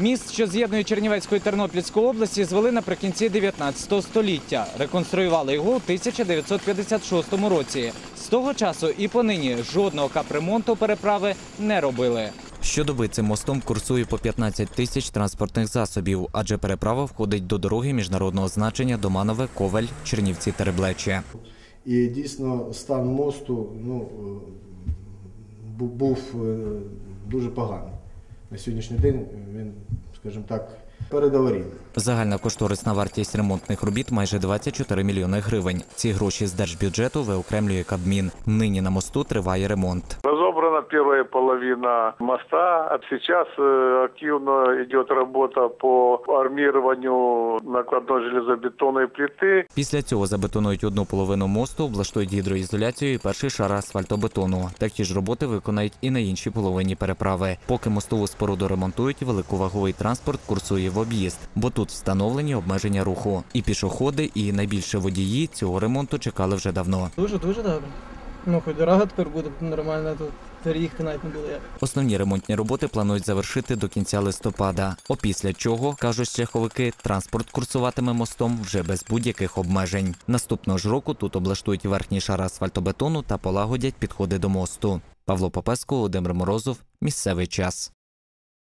Міст, що з'єднує Чернівецьку і Тернопільську області, звели наприкінці 19 століття. Реконструювали його у 1956 році. З того часу і понині жодного капремонту переправи не робили. Щодоби цим мостом курсує по 15 тисяч транспортних засобів, адже переправа входить до дороги міжнародного значення Доманове, Ковель, Чернівці, Тереблече. І дійсно стан мосту ну, е, бу- був е, дуже поганий. На сьогоднішній день він, скажімо так, передаварів. Загальна кошторисна вартість ремонтних робіт майже 24 мільйони гривень. Ці гроші з держбюджету виокремлює Кабмін. Нині на мосту триває ремонт. Первая половина моста, а сейчас э, активно идет работа по армированию накладной железобетонной плиты. Після цього забетонують одну половину мосту, облаштують гідроізоляцію і перший шар асфальтобетону. Такі ж роботи виконають і на іншій половині переправи. Поки мостову споруду ремонтують, великоваговий транспорт курсує в об'їзд, бо тут встановлені обмеження руху. І пішоходи, і найбільше водії цього ремонту чекали вже давно. Дуже дуже добре. Ну, хоч дорога тепер буде нормально, тут переїхати навіть не було як. Основні ремонтні роботи планують завершити до кінця листопада. Опісля чого, кажуть шляховики, транспорт курсуватиме мостом вже без будь-яких обмежень. Наступного ж року тут облаштують верхній шар асфальтобетону та полагодять підходи до мосту. Павло Попеско, Володимир Морозов. Місцевий час.